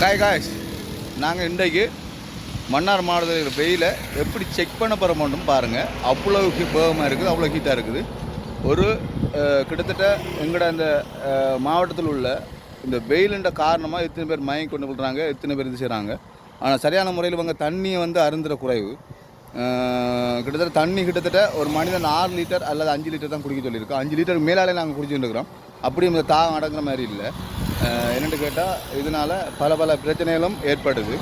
காய் காய்ஸ் நாங்கள் இன்றைக்கு மன்னார் மாவட்டத்தில் வெயில எப்படி செக் பண்ண போகிற மட்டும் பாருங்கள் அவ்வளோ வேகமாக இருக்குது அவ்வளோ ஹீட்டாக இருக்குது. ஒரு கிட்டத்தட்ட எங்களோட அந்த மாவட்டத்தில் உள்ள இந்த வெயிலுன்ற காரணமாக எத்தனை பேர் மயங்கி கொண்டு விடுறாங்க எத்தனை பேர் இது செய்கிறாங்க ஆனால் சரியான முறையில் இவங்க தண்ணியை வந்து அருந்துற குறைவு. கிட்டத்தட்ட தண்ணி கிட்டத்தட்ட ஒரு மனிதன் ஆறு லிட்டர் அல்லது அஞ்சு லிட்டர் தான் குடிக்க சொல்லியிருக்கோம். அஞ்சு லிட்டர் மேலாலே நாங்கள் குடிச்சுட்டு இருக்கிறோம் அப்படியும் இந்த தாகம் அடங்குற மாதிரி இல்லை. என்னென்னு கேட்டால் இதனால் பல பல பிரச்சனைகளும் ஏற்படுது.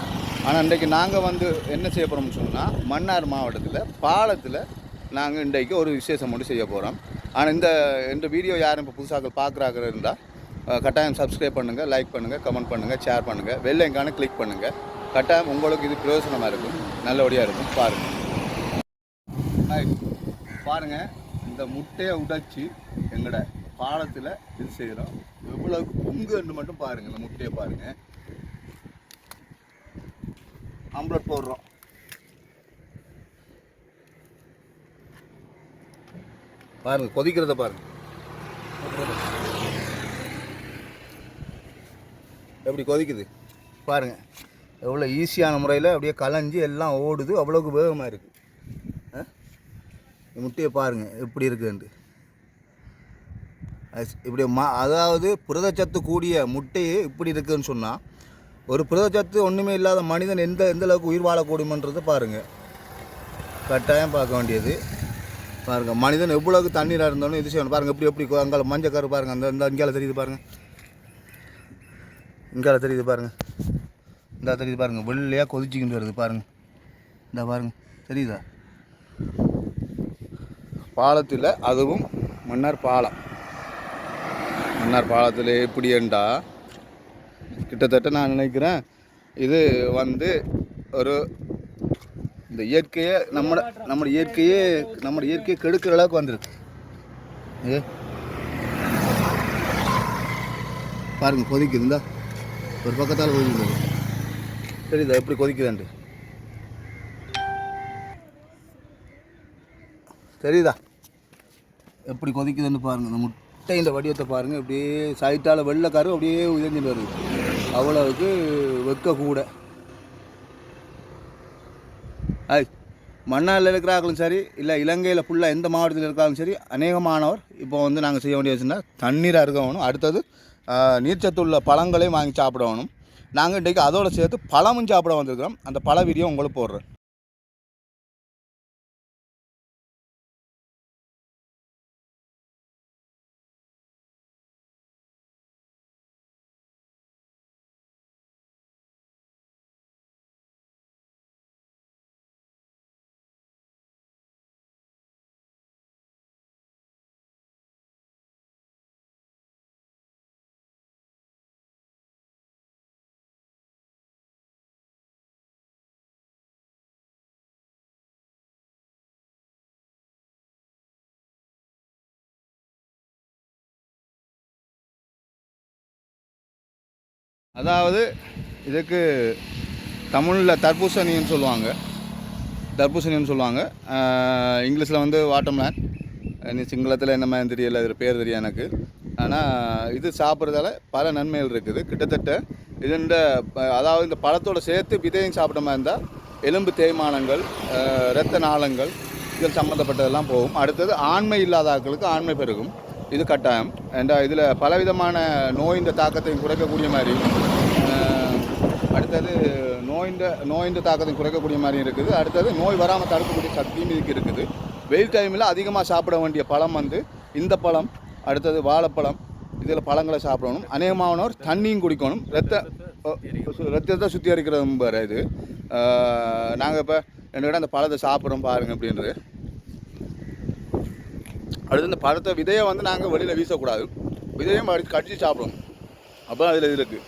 ஆனால் இன்றைக்கு நாங்கள் வந்து என்ன செய்ய போகிறோம்னு சொன்னால் மன்னார் மாவட்டத்தில் பாலத்தில் நாங்கள் இன்றைக்கு ஒரு விசேஷம் மட்டும் செய்ய போகிறோம் ஆனால் இந்த இந்த வீடியோ யாரும் இப்போ புதுசாக பார்க்குறாங்க இருந்தால் கட்டாயம் சப்ஸ்கிரைப் பண்ணுங்கள் லைக் பண்ணுங்கள் கமெண்ட் பண்ணுங்கள் ஷேர் பண்ணுங்கள் வெள்ளைங்கான கிளிக் பண்ணுங்கள் கட்டாயம் உங்களுக்கு இது பிரயோஜனமாக இருக்கும். நல்லபடியாக இருக்கும். பாருங்கள் பாருங்கள் இந்த முட்டையை உடைச்சி எங்களோட பாலத்தில் இது செய்கிறோம் எவ்வளவு பொங்குன்னு மட்டும் பாருங்கள் இந்த முட்டையை பாருங்கள் ஆம்லெட் போடுறோம். பாருங்கள் கொதிக்கிறத பாருங்கள் எப்படி கொதிக்குது? பாருங்கள் எவ்வளோ ஈஸியான முறையில் அப்படியே கலைஞ்சி எல்லாம் ஓடுது அவ்வளோக்கு வேகமாக இருக்குது முட்டையை பாருங்கள் எப்படி இருக்குன்ட்டு. இப்படி மா அதாவது புரதச்சத்து கூடிய முட்டையே இப்படி இருக்குதுன்னு சொன்னால் ஒரு புரதச்சத்து ஒன்றுமே இல்லாத மனிதன் எந்த எந்த அளவுக்கு உயிர் வாழக்கூடியமன்றதை பாருங்கள் கட்டாயம் பார்க்க வேண்டியது. பாருங்கள் மனிதன் எவ்வளோக்கு தண்ணீராக இருந்தாலும் இது செய்யணும். பாருங்கள் எப்படி எப்படி அங்கே மஞ்சள் கரு பாருங்கள் அந்த இந்த இங்கால தெரியுது பாருங்கள் இங்கால தெரியுது பாருங்கள் இந்த தெரியுது பாருங்கள் வெள்ளையாக கொதிச்சிக்கிட்டு வருது பாருங்கள் இந்த பாருங்கள் தெரியுதா? பாலத்தில் அதுவும் மன்னார் பாலம். மன்னார் பாலத்தில் எப்படின்டா கிட்டத்தட்ட நான் நினைக்கிறேன் இது வந்து ஒரு இந்த இயற்கையை நம்ம நம்ம இயற்கையே நம்ம இயற்கையை கெடுக்கிற அளவுக்கு வந்திருக்கு. ஏ? பாருங்க கொதிக்குதுங்களா இந்தா. ஒரு பக்கத்தால் கொதிக்குது. தெரியுதா எப்படி கொதிக்குதுண்டு தெரியுதா? எப்படி கொதிக்குதுன்னு பாருங்கள் இந்த முட்டையின் வடிவத்தை பாருங்கள் அப்படியே சைட்டால் வெள்ளைக்காரு அப்படியே உயர்ந்துட்டு வருது. அவ்வளவுக்கு வெக்க கூட. ஐய் மன்னாரில் இருக்கிறார்களும் சரி இல்லை இலங்கையில் ஃபுல்லாக எந்த மாவட்டத்தில் இருக்கிறாலும் சரி அநேகமானவர் இப்போ வந்து நாங்கள் செய்ய வேண்டிய வச்சுன்னா தண்ணீராக இருக்கணும் அடுத்தது நீர்ச்சத்துள்ள பழங்களையும் வாங்கி சாப்பிடணும் நாங்கள் இன்றைக்கு அதோடு சேர்த்து பழமும் சாப்பிட வந்திருக்கிறோம். அந்த பழ வீடியோ உங்களுக்கு போடுறேன். அதாவது இதுக்கு தமிழில் தர்பூசணின்னு சொல்லுவாங்க. தர்பூசணின்னு சொல்லுவாங்க. இங்கிலீஷில் வந்து வாட்டர்மேன். நீ சிங்களத்தில் என்ன மாதிரி தெரியல இதில் பேர் தெரியும் எனக்கு. ஆனால் இது சாப்பிட்றதால பல நன்மைகள் இருக்குது. கிட்டத்தட்ட இதுண்ட ப- அதாவது இந்த பழத்தோட சேர்த்து விதையும் சாப்பிட்ட மாதிரி இருந்தால் எலும்பு தேய்மானங்கள் இரத்த நாளங்கள் இதில் சம்மந்தப்பட்டதெல்லாம் போகும். அடுத்தது ஆண்மை இல்லாத ஆட்களுக்கு ஆண்மை பெருகும். இது கட்டாயம். ஏண்டா இதில் பலவிதமான நோயின் தாக்கத்தையும் குறைக்கக்கூடிய மாதிரி அடுத்தது நோயின் நோயின் தாக்கத்தையும் குறைக்கக்கூடிய மாதிரி இருக்குது. அடுத்தது நோய் வராமல் தடுக்கக்கூடிய சக்தியும் இதுக்கு இருக்குது. வெயில் டைமில் அதிகமாக சாப்பிட வேண்டிய பழம் வந்து இந்த பழம் அடுத்தது வாழைப்பழம் இதில் பழங்களை சாப்பிடணும். அநேகமானவர் தண்ணியும் குடிக்கணும். ரத்த ரத்தத்தை சுத்திகரிக்கிறது வேறு இது. நாங்கள் இப்போ என்னோட அந்த பழத்தை சாப்பிட்றோம் பாருங்கள் அப்படின்றது. அடுத்து இந்த பழத்தை விதையை வந்து நாங்கள் வெளியில் வீசக்கூடாது. விதையும் அடித்து கடிச்சு சாப்பிடுவோம் அப்போ அதில் இது இருக்குது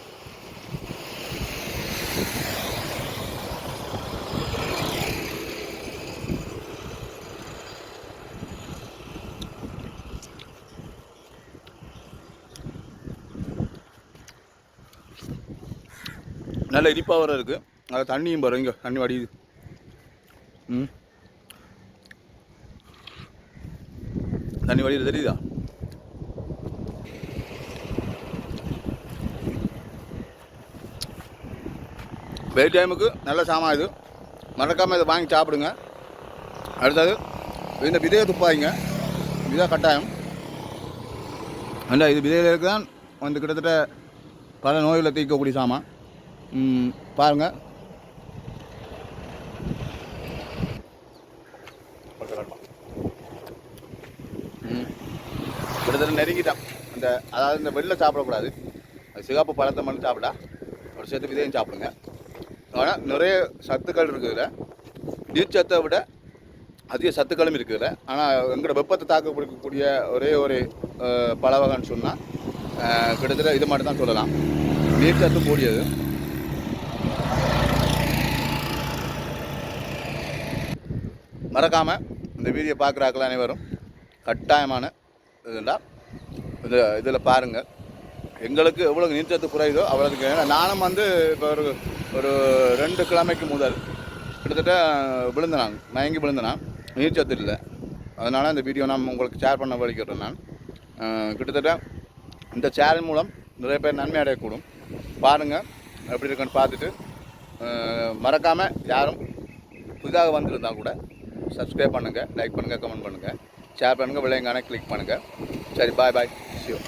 நல்ல இனிப்பாக வர இருக்குது அதில் தண்ணியும் பாருங்க இங்கே தண்ணி வடியுது. ம். தண்ணி வழியில் தெரியுதா? வெயில் டைமுக்கு நல்ல சாமான் இது. மறக்காமல் இதை வாங்கி சாப்பிடுங்க. அடுத்தது இந்த விதையை துப்பாதீங்க விதை கட்டாயம். இல்லை இது விதையில தான் வந்து கிட்டத்தட்ட பல நோய்களை தீர்க்கக்கூடிய சாமான். ம், பாருங்க ம். கிட்டத்தட்ட நெருங்கிட்டான். அந்த அதாவது இந்த வெளில சாப்பிடக்கூடாது. அது சிகப்பு பழத்தை மட்டும் சாப்பிட்டா ஒரு சேர்த்து விதையும் சாப்பிடுங்க. ஆனால் நிறைய சத்துக்கள் இருக்குது இதில். நீர்ச்சத்தை விட அதிக சத்துக்களும் இருக்குது ஆனால் எங்களோட வெப்பத்தை தாக்க கொடுக்கக்கூடிய ஒரே ஒரு அஹ், வகைன்னு சொன்னால் கிட்டத்தட்ட இது மட்டும் தான் சொல்லலாம். நீர்ச்சத்து கூடியது. மறக்காமல் இந்த வீடியோ பார்க்குறாக்கள் அனைவரும் கட்டாயமான இதுண்டா இது இதில் பாருங்கள் எங்களுக்கு எவ்வளோ நீர்ச்சத்து குறையுதோ அவ்வளோதுக்கு ஏன்னா நானும் வந்து இப்போ ஒரு ஒரு ரெண்டு கிழமைக்கு முதல் கிட்டத்தட்ட விழுந்தனான் மயங்கி விழுந்தனான் நீர்ச்சத்து இல்லை. அதனால் இந்த வீடியோ நான் உங்களுக்கு ஷேர் பண்ண வலிக்கிறேன் நான். கிட்டத்தட்ட இந்த சேனல் மூலம் நிறைய பேர் நன்மை அடையக்கூடும். பாருங்கள் எப்படி இருக்குன்னு பார்த்துட்டு மறக்காமல் யாரும் புதிதாக வந்திருந்தால் கூட சப்ஸ்கிரைப் பண்ணுங்கள் லைக் பண்ணுங்கள் கமெண்ட் பண்ணுங்கள் ஷேர் பண்ணுங்கள் விளையங்கான கிளிக் பண்ணுங்கள் சரி பாய் பாய் சியோ